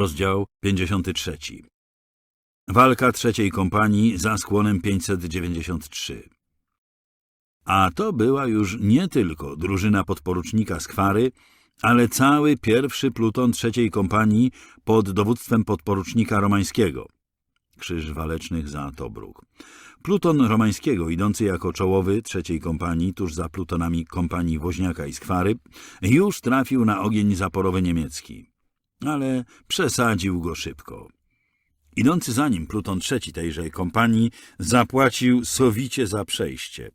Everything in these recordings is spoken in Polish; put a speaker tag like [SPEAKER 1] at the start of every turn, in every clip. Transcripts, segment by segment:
[SPEAKER 1] Rozdział 53. Walka trzeciej kompanii za skłonem 593. A to była już nie tylko drużyna podporucznika Skwary, ale cały pierwszy pluton trzeciej kompanii pod dowództwem podporucznika Romańskiego. Krzyż Walecznych za Tobruk. Pluton Romańskiego, idący jako czołowy trzeciej kompanii, tuż za plutonami kompanii Woźniaka i Skwary, już trafił na ogień zaporowy niemiecki. Ale przesadził go szybko. Idący za nim pluton trzeci tejże kompanii zapłacił sowicie za przejście.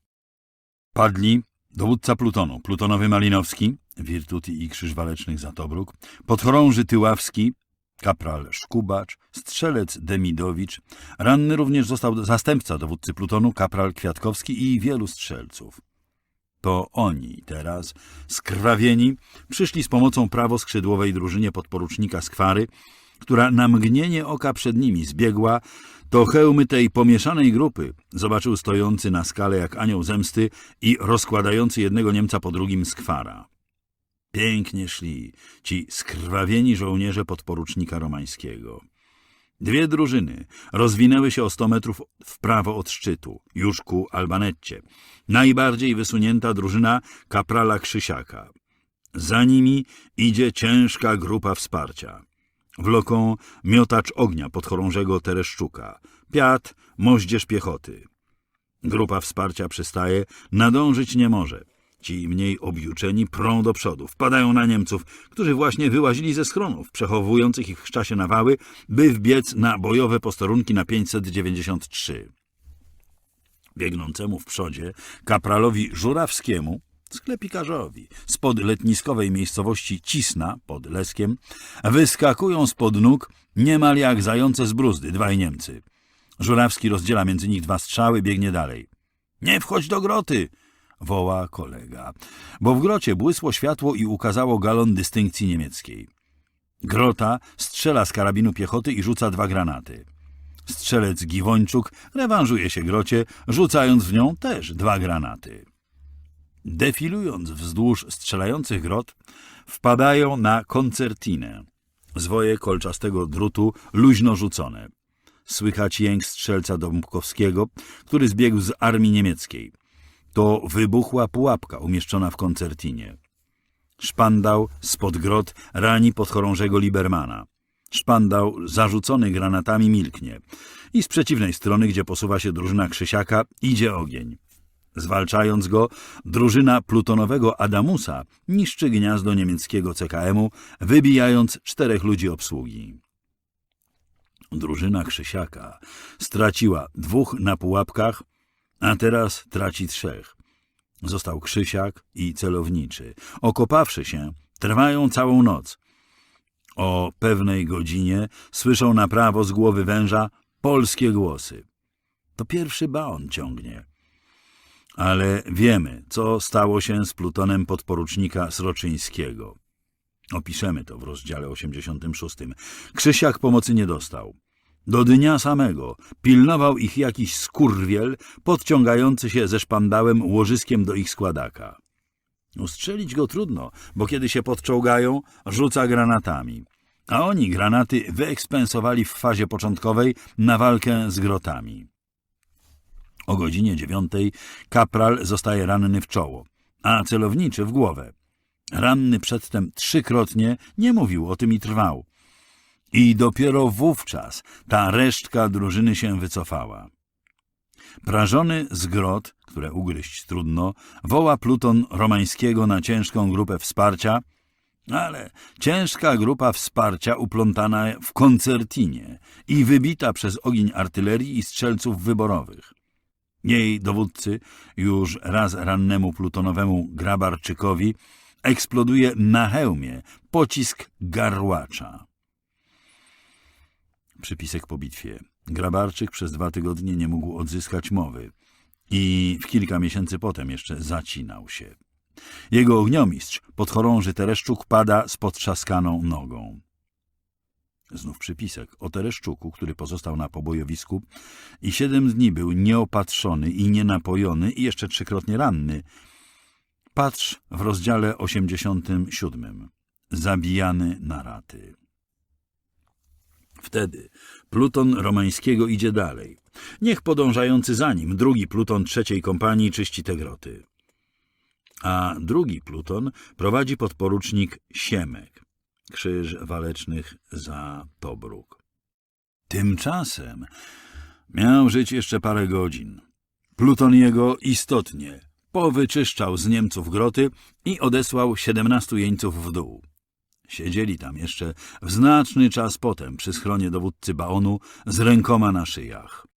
[SPEAKER 1] Padli dowódca plutonu, plutonowy Malinowski, Wirtuty i Krzyż Walecznych za Tobruk, podchorąży Tyławski, kapral Szkubacz, strzelec Demidowicz, ranny również został zastępca dowódcy plutonu, kapral Kwiatkowski i wielu strzelców. To oni teraz, skrwawieni, przyszli z pomocą prawoskrzydłowej drużynie podporucznika Skwary, która na mgnienie oka przed nimi zbiegła, to hełmy tej pomieszanej grupy zobaczył stojący na skale jak anioł zemsty i rozkładający jednego Niemca po drugim Skwara. Pięknie szli ci skrwawieni żołnierze podporucznika romańskiego. Dwie drużyny rozwinęły się o sto metrów w prawo od szczytu, już ku Albanetcie. Najbardziej wysunięta drużyna kaprala Krzysiaka. Za nimi idzie ciężka grupa wsparcia. Wloką miotacz ognia podchorążego Tereszczuka, Piat, moździerz piechoty. Grupa wsparcia przystaje, nadążyć nie może. Ci mniej objuczeni prą do przodu, wpadają na Niemców, którzy właśnie wyłazili ze schronów, przechowujących ich w czasie nawały, by wbiec na bojowe posterunki na 593. Biegnącemu w przodzie, kapralowi Żurawskiemu, sklepikarzowi, spod letniskowej miejscowości Cisna pod Leskiem, wyskakują spod nóg niemal jak zające z bruzdy dwaj Niemcy. Żurawski rozdziela między nich dwa strzały, biegnie dalej. Nie wchodź do groty! Woła kolega, bo w grocie błysło światło i ukazało galon dystynkcji niemieckiej. Grota strzela z karabinu piechoty i rzuca dwa granaty. Strzelec Giwończuk rewanżuje się grocie, rzucając w nią też dwa granaty. Defilując wzdłuż strzelających grot, wpadają na koncertinę. Zwoje kolczastego drutu luźno rzucone. Słychać jęk strzelca Dąbkowskiego, który zbiegł z armii niemieckiej. To wybuchła pułapka umieszczona w koncertinie. Szpandał spod grot rani podchorążego Libermana. Szpandał zarzucony granatami milknie. I z przeciwnej strony, gdzie posuwa się drużyna Krzysiaka, idzie ogień. Zwalczając go, drużyna plutonowego Adamusa niszczy gniazdo niemieckiego CKM-u, wybijając czterech ludzi obsługi. Drużyna Krzysiaka straciła dwóch na pułapkach, a teraz traci trzech. Został Krzysiak i celowniczy. Okopawszy się, trwają całą noc. O pewnej godzinie słyszą na prawo z głowy węża polskie głosy. To pierwszy baon ciągnie. Ale wiemy, co stało się z plutonem podporucznika Sroczyńskiego. Opiszemy to w rozdziale 86. Krzysiak pomocy nie dostał. Do dnia samego pilnował ich jakiś skurwiel podciągający się ze szpandałem łożyskiem do ich składaka. Ustrzelić go trudno, bo kiedy się podczołgają, rzuca granatami. A oni granaty wyekspensowali w fazie początkowej na walkę z grotami. O godzinie dziewiątej kapral zostaje ranny w czoło, a celowniczy w głowę. Ranny przedtem trzykrotnie nie mówił o tym i trwał. I dopiero wówczas ta resztka drużyny się wycofała. Prażony z grot, które ugryźć trudno, woła pluton romańskiego na ciężką grupę wsparcia, ale ciężka grupa wsparcia uplątana w koncertinie i wybita przez ogień artylerii i strzelców wyborowych. Jej dowódcy, już raz rannemu plutonowemu Grabarczykowi, eksploduje na hełmie pocisk garłacza. Przypisek po bitwie. Grabarczyk przez dwa tygodnie nie mógł odzyskać mowy i w kilka miesięcy potem jeszcze zacinał się. Jego ogniomistrz, podchorąży Tereszczuk, pada z potrzaskaną nogą. Znów przypisek o Tereszczuku, który pozostał na pobojowisku i siedem dni był nieopatrzony i nienapojony i jeszcze trzykrotnie ranny. Patrz w rozdziale 87. Zabijany na raty. Wtedy pluton romańskiego idzie dalej. Niech podążający za nim drugi pluton trzeciej kompanii czyści te groty. A drugi pluton prowadzi podporucznik Siemek, krzyż walecznych za Tobruk. Tymczasem miał żyć jeszcze parę godzin. Pluton jego istotnie powyczyszczał z Niemców groty i odesłał siedemnastu jeńców w dół. Siedzieli tam jeszcze w znaczny czas potem przy schronie dowódcy Baonu z rękoma na szyjach.